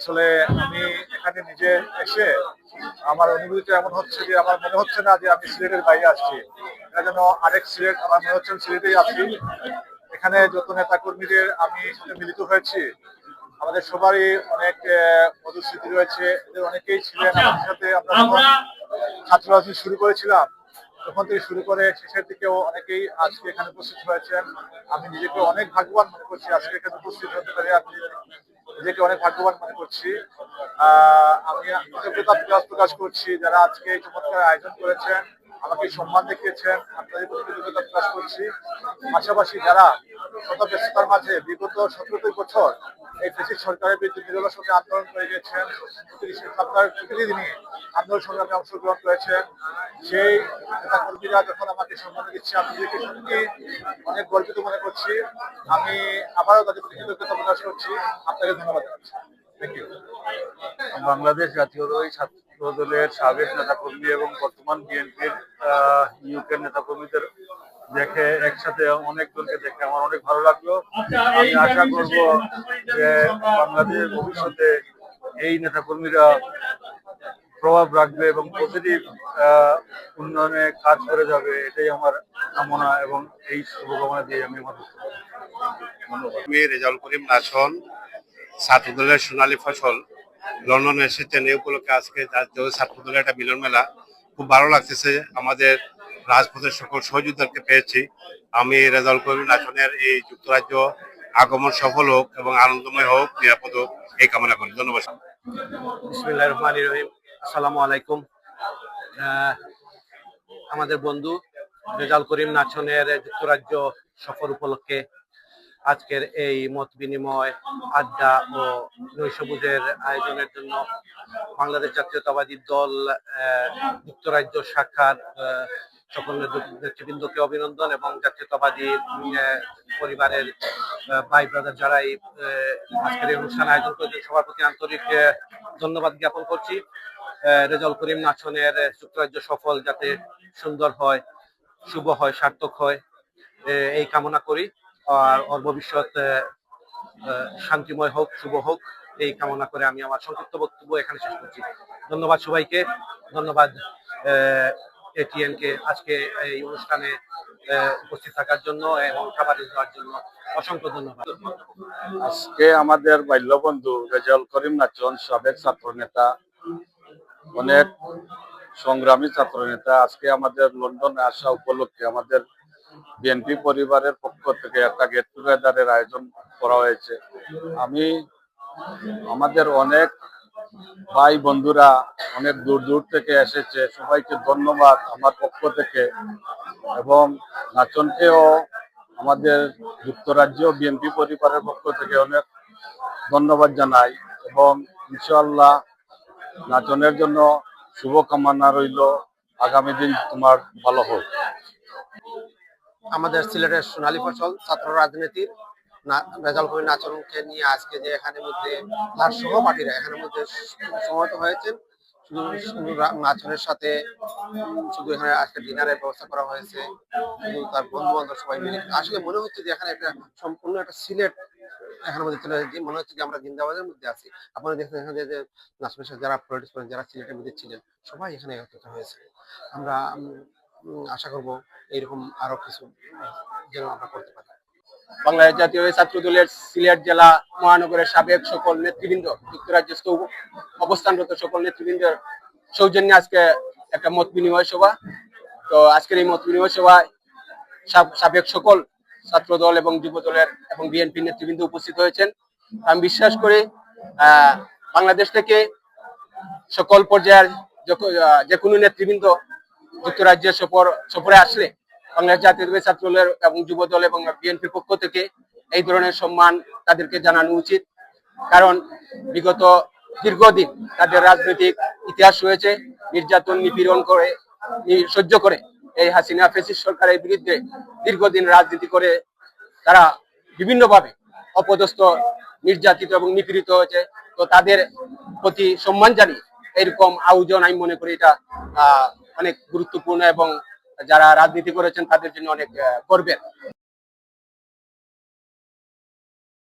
আসলে আমি এখানে নিজে এসে আমার অনুভূতিটা এমন হচ্ছে যে আমার মনে হচ্ছে না যে আমি সিলেটের বাইরে আসছি। এটা যেন আরেক সিলেট, আমার মনে হচ্ছে সিলেটেই আছি। এখানে যত নেতা কর্মীদের আমি মিলিত হয়েছি, আমাদের সবারই অনেক মধুস্মৃতি রয়েছে। এদের অনেকেই ছিলেন, আমাদের সাথে আমরা ছাত্র রাজনীতি শুরু করেছিলাম তখন থেকে শুরু করে শেষের দিকেও অনেকেই আজকে এখানে উপস্থিত হয়েছেন। আমি নিজেকে অনেক ভাগ্যবান মনে করছি আজকে এখানে উপস্থিত হতে পারে। আমি নিজেকে অনেক ভাগ্যবান মনে করছি। আমি কৃতজ্ঞতা প্রকাশ করছি যারা আজকে এই চমৎকার আয়োজন করেছেন। আমাকে সম্মান দেখিয়েছেন, আপনাদের প্রতি কৃতজ্ঞতা প্রকাশ করছি। পাশাপাশি যারা শত ব্যস্ততার মাঝে বিগত সতেরোটি বছর এই ফেসিস সরকারের বিরুদ্ধে নিরলস সঙ্গে আন্দোলন করে গেছেন সরকার প্রতিটি দিনই আন্দোলন সংগ্রামে অংশগ্রহণ করেছেন। সেই নেতা কর্মীরা যখন আমাকে সম্মান দিচ্ছে, আমি নিজেকে সত্যি অনেক গর্বিত মনে করছি। আমি আবারও তাদের প্রতি কৃতজ্ঞতা প্রকাশ করছি। আপনাকে ধন্যবাদ জানাচ্ছি। বাংলাদেশ ছাত্র দলের সাবেক নেতা নেতাকর্মী এবং বর্তমান বিএনপির ইউকের নেতাকর্মীদের দেখে একসাথে অনেকজনকে দেখে আমার অনেক ভালো লাগল। আমি আশা করব যে বাংলাদেশের ভবিষ্যতে এই নেতাকর্মীরা প্রভাব রাখবে এবং পজিটিভ উন্নয়নে কাজ করে যাবে এটাই আমার কামনা এবং এই শুভকামনা দিয়ে আমি আমার আমি রেজাউল করিম নাচন ছাত্রদলের সোনালী ফসল লন্ডনে এসেছেন এই উপলক্ষে আজকে জাতীয় ছাত্রদলের একটা মিলন মেলা খুব ভালো লাগতেছে। আমাদের রাজপথের সকল সহযোগিতাকে পেয়েছি। আমি রেজাউল করিম নাচনের এই যুক্তরাজ্য আগমন সফল হোক এবং আনন্দময় হোক, নিরাপদ হোক, এই কামনা করি। ধন্যবাদ। বিসমিল্লাহির রহমানির রহিম। আসসালামু আলাইকুম। আমাদের বন্ধু রেজাল করিম নাচনের যুক্তরাজ্য সফর উপলক্ষে আজকের এই মত বিনিময় আড্ডা ও নৈশভোজের আয়োজনের জন্য বাংলাদেশ জাতীয়তাবাদী দল যুক্তরাজ্য শাখার সকল নেতৃবৃন্দকে অভিনন্দন এবং জাতীয়তাবাদী পরিবারের ভাই ব্রাদার যারা এই আজকের এই অনুষ্ঠান আয়োজন করেছেন সবার প্রতি আন্তরিক ধন্যবাদ জ্ঞাপন করছি। আহ, রেজাউল করিম নাচনের যুক্তরাজ্য সফল যাতে সুন্দর হয় শুভ হয় সার্থক হয় এই কামনা করি। আর ওর ভবিষ্যৎ শান্তিময় হোক, শুভ হোক, এই কামনা করে আমি আমার সংক্ষিপ্ত বক্তব্য এখানে শেষ করছি। ধন্যবাদ সবাইকে, ধন্যবাদ এটিএন কে আজকে এই অনুষ্ঠানে উপস্থিত থাকার জন্য এবং খাবার দেওয়ার জন্য অসংখ্য ধন্যবাদ। আজকে আমাদের বাল্যবন্ধু রেজাউল করিম নাচন সাবেক ছাত্র নেতা অনেক সংগ্রামী ছাত্র নেতা আজকে আমাদের লন্ডনে আসা উপলক্ষে আমাদের বিএনপি পরিবারের পক্ষ থেকে একটা গেট টুগেদারের আয়োজন করা হয়েছে। আমি, আমাদের অনেক ভাই বন্ধুরা অনেক দূর দূর থেকে এসেছে, সবাইকে ধন্যবাদ আমার পক্ষ থেকে। এবং নাচনকেও, আমাদের যুক্তরাজ্য বিএনপি পরিবারের পক্ষ থেকে অনেক ধন্যবাদ জানাই। এবং ইনশাআল্লাহ নাচনের জন্য শুভকামনা রইল। আগামী দিন তোমার ভালো হোক। আমাদের সিলেটের সোনালী ফসল, ছাত্র রাজনীতির রেজাল কবির নাচনকে নিয়ে আজকে যে এখানে মধ্যে তার সহপাঠীরা এখানের মধ্যে সমবেত হয়েছেন, শুধু নাচনের সাথে, শুধু এখানে আজকে ডিনারের ব্যবস্থা করা হয়েছে, শুধু তার বন্ধু বান্ধব সবাই মিলে। আসলে মনে হচ্ছে যে এখানে একটা সম্পূর্ণ একটা সিলেট এখানের মধ্যে চলে এসেছে। মনে হচ্ছে যে আমরা জিন্দাবাদের মধ্যে আছি। আপনারা দেখছেন এখানে যে নাচনের সাথে যারা পলিটিক্স করেন, যারা সিলেটের মধ্যে ছিলেন, সবাই এখানে একত্রিত হয়েছে। আমরা আশা করব এইরকম আরও কিছু যেন আমরা করতে পারি। বাংলাদেশ জাতীয় ছাত্র দলের সিলেট জেলা মহানগরের সাবেক সকল নেতৃবৃন্দ যুক্তরাজ্যস্থ অবস্থানরত সকল নেতৃবৃন্দের সৌজন্যে আজকে একটা মত বিনিময় সভা। তো আজকের এই মত বিনিময় সভায় সাব- সাবেক সকল ছাত্র দল এবং যুব দলের এবং বিএনপি নেতৃবৃন্দ উপস্থিত হয়েছেন। আমি বিশ্বাস করি বাংলাদেশ থেকে সকল পর্যায়ের যে কোনো নেতৃবৃন্দ যুক্তরাজ্যের সফর, সফরে আসলে বাংলাদেশ জাতীয় দলের এবং যুব দল এবং বিএনপির পক্ষ থেকে এই ধরনের সম্মান তাদেরকে জানানো উচিত। কারণ বিগত দীর্ঘদিন তাদের রাজনৈতিক ইতিহাস রয়েছে, নির্যাতন, নিপীড়ন করে সহ্য করে এই হাসিনা ফেসিস সরকারের বিরুদ্ধে দীর্ঘদিন রাজনীতি করে তারা বিভিন্নভাবে অপদস্থ, নির্যাতিত এবং নিপীড়িত হয়েছে। তো তাদের প্রতি সম্মান জানিয়ে এরকম আয়োজন আমি মনে করি এটা অনেক গুরুত্বপূর্ণ এবং যারা রাজনীতি করেছেন তাদের জন্য অনেক গর্বের।